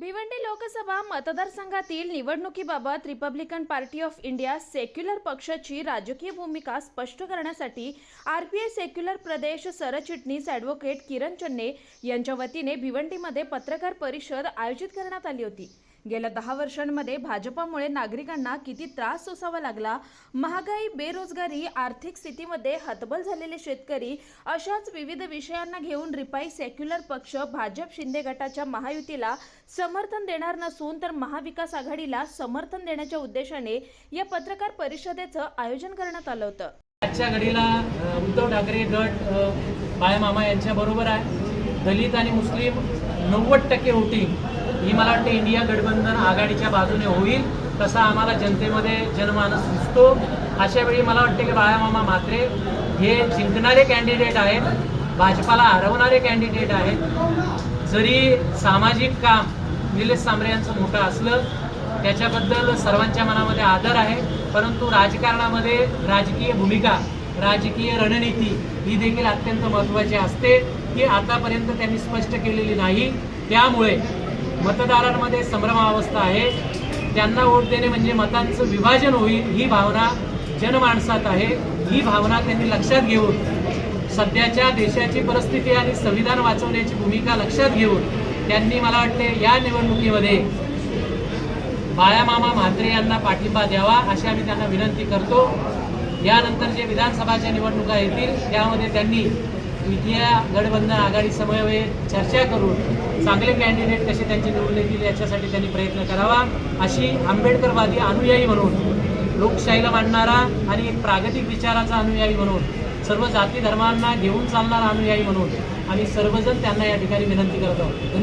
भिवंडी लोकसभा मतदारसंघातील निवडणुकीबाबत Republican Party of India Secular पक्षाची राजकीय भूमिका स्पष्ट करण्यासाठी आर पी आय सेक्युलर प्रदेश सरचिटणीस ॲडव्होकेट किरण चन्ने यांच्या वतीने भिवंडीमध्ये पत्रकार परिषद आयोजित करण्यात आली होती. गेल्या दहा वर्षांमध्ये भाजपामुळे नागरिकांना किती त्रास सोसावा लागला? महागाई बेरोजगारी आर्थिक स्थितीमध्ये हतबल झालेले शेतकरी अशाच विविध विषयांना घेऊन रिपाई सेक्युलर पक्ष भाजप शिंदे गटाच्या महायुतीला समर्थन देणार नसून तर महाविकास आघाडीला समर्थन देण्याच्या उद्देशाने या पत्रकार परिषदेचं आयोजन करण्यात आलं होतं. आजच्या घडीला उद्धव ठाकरे गट अ, बाळामामा यांच्या बरोबर आहे. दलित आणि मुस्लिम नव्वद टक्के होती ही मला वाटते इंडिया गठबंधन आघाडीच्या बाजूने होईल तसा आम्हाला जनतेमध्ये जनमानस दिसतो. अशा वेळी मला वाटते की बाळामामा म्हात्रे हे जिंकणारे कॅन्डिडेट आहेत भाजपाला हरवणारे कॅन्डिडेट आहेत. जरी सामाजिक काम निलेश सांबरे यांचं मोठं असलं त्याच्याबद्दल सर्वांच्या मनामध्ये आदर आहे परंतु राजकारणामध्ये राजकीय भूमिका राजकीय रणनीती ही देखील अत्यंत महत्त्वाची असते. ही आतापर्यंत त्यांनी स्पष्ट केलेली नाही. त्यामुळे मतदारांमध्ये संभ्रमावस्था आहे. त्यांना वोट देणे म्हणजे मतांचं विभाजन होईल ही भावना जनमाणसात आहे. ही भावना त्यांनी लक्षात घेऊन सध्याच्या देशाची परिस्थिती आणि संविधान वाचवण्याची भूमिका लक्षात घेऊन त्यांनी मला वाटते या निवडणुकीमध्ये बाळामामा म्हात्रे यांना पाठिंबा द्यावा अशी आम्ही त्यांना विनंती करतो. यानंतर जे विधानसभाच्या निवडणुका येतील त्यामध्ये त्यांनी विद्या गठबंधन आघाडी समवे चर्चा करून चांगले कॅन्डिडेट कसे त्यांचे निवडून येतील याच्यासाठी त्यांनी प्रयत्न करावा अशी आंबेडकरवादी अनुयायी म्हणून लोकशाहीला मांडणारा आणि एक प्रागतिक विचाराचा अनुयायी म्हणून सर्व जाती धर्मांना घेऊन चालणारा अनुयायी म्हणून आणि सर्वजण त्यांना या ठिकाणी विनंती करत. आहोत